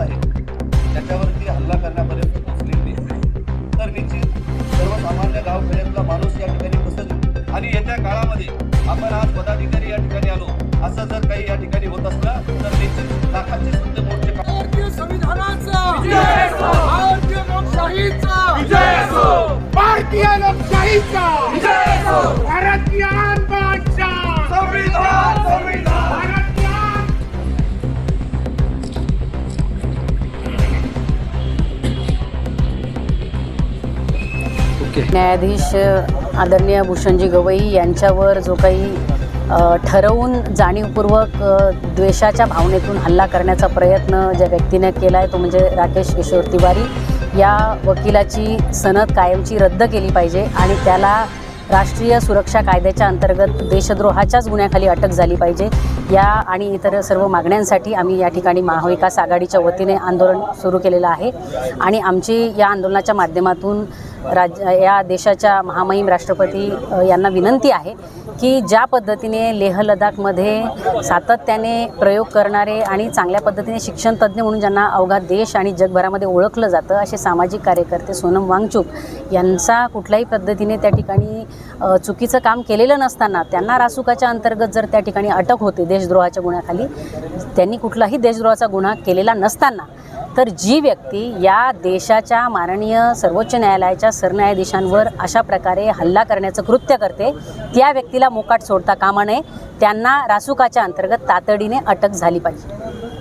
आहे. त्याच्यावरती हल्ला करण्यापर्यंत पोहोचलेली तर निश्चित सर्वसामान्य गावखेड्यातला माणूस या ठिकाणी बसत आणि येत्या काळामध्ये आपण आज पदाधिकारी या ठिकाणी आलो. असं जर काही या ठिकाणी होत असलं तर निश्चित सुद्धा भारतीय भारतीय लोकशाहीचा. भारतीय न्यायाधीश आदरणीय भूषणजी गवई यांच्यावर जो काही ठरवून जाणीवपूर्वक द्वेषाच्या भावनेतून हल्ला करण्याचा प्रयत्न ज्या व्यक्तीने केला आहे तो म्हणजे राकेश किशोर तिवारी. या वकिलाची सनद कायमची रद्द केली पाहिजे आणि त्याला राष्ट्रीय सुरक्षा कायद्याच्या अंतर्गत देशद्रोहाच्याच गुन्ह्याखाली अटक झाली पाहिजे. या आणि इतर सर्व मागण्यांसाठी आम्ही या ठिकाणी महाविकास आघाडीच्या वतीने आंदोलन सुरू केलेलं आहे. आणि आमची या आंदोलनाच्या माध्यमातून राज या देशाच्या महामहिम राष्ट्रपती यांना विनंती आहे की ज्या पद्धतीने लेह लडाखमध्ये सातत्याने प्रयोग करणारे आणि चांगल्या पद्धतीने शिक्षण तज्ज्ञ म्हणून ज्यांना अवघा देश आणि जगभरामध्ये ओळखलं जातं असे सामाजिक कार्यकर्ते सोनम वांगचूक यांचा कुठल्याही पद्धतीने त्या ठिकाणी चुकीचं काम केलेलं नसताना त्यांना रासुकाच्या अंतर्गत जर त्या ठिकाणी अटक होते देशद्रोहाच्या गुन्ह्याखाली त्यांनी कुठलाही देशद्रोहाचा गुन्हा केलेला नसताना तर जी व्यक्ती या देशाच्या माननीय सर्वोच्च न्यायालयाच्या सरन्यायाधीशांवर अशा प्रकारे हल्ला करण्याचं कृत्य करते त्या व्यक्तीला मोकाट सोडता कामा नये. त्यांना रासुकाच्या अंतर्गत तातडीने अटक झाली पाहिजे.